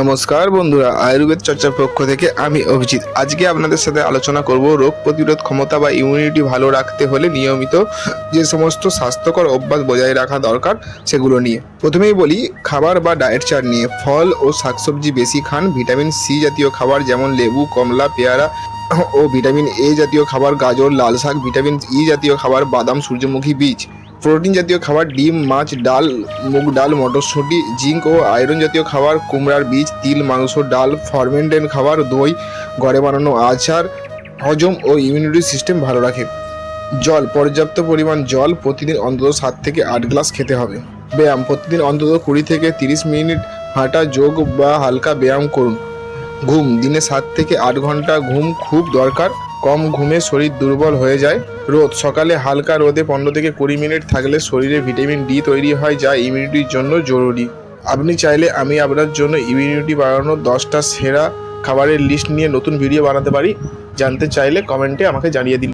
নমস্কার বন্ধুরা, আয়ুর্বেদ চর্চার পক্ষ থেকে আমি অভিজিৎ। আজকে আপনাদের সাথে আলোচনা করব রোগ প্রতিরোধ ক্ষমতা বা ইমিউনিটি ভালো রাখতে হলে নিয়মিত যে সমস্ত স্বাস্থ্যকর অভ্যাস বজায় রাখা দরকার সেগুলো নিয়ে। প্রথমেই বলি, খাবার বা ডায়েট চার্ট নিয়ে। ফল ও শাকসবজি বেশি খান। ভিটামিন সি জাতীয় খাবার যেমন লেবু, কমলা, পেয়ারা ও ভিটামিন এ জাতীয় খাবার, গাজর লাল শাক ভিটামিন ই জাতীয় খাবার, বাদাম, সূর্যমুখী বীজ। প্রোটিন জাতীয় খাবার, ডিম, মাছ, ডাল, মুগ ডাল, মটরশুঁটি, জিঙ্ক ও আয়রন জাতীয় খাবার, কুমড়ার বীজ, তিল, মাংস, ডাল ফার্মেন্টেড খাবার, দই, ঘরে বানানো আচার, হজম ও ইমিউনিটি সিস্টেম ভালো রাখে। জল, পর্যাপ্ত পরিমাণ জল প্রতিদিন অন্তত সাত থেকে আট গ্লাস খেতে হবে। ব্যায়াম, প্রতিদিন অন্তত কুড়ি থেকে তিরিশ মিনিট হাঁটা, যোগ বা হালকা ব্যায়াম করুন। ঘুম, দিনে সাত থেকে আট ঘণ্টা ঘুম খুব দরকার। কম ঘুমে শরীর দুর্বল হয়ে যায়। রোদ, সকালে হালকা রোদে পনেরো থেকে কুড়ি মিনিট থাকলে শরীরে ভিটামিন ডি তৈরি হয় যা ইমিউনিটির জন্য জরুরি। আপনি চাইলে আমি আপনার জন্য ইমিউনিটি বাড়ানোর দশটা সেরা খাবারের লিস্ট নিয়ে নতুন ভিডিও বানাতে পারি। জানতে চাইলে কমেন্টে আমাকে জানিয়ে দিন।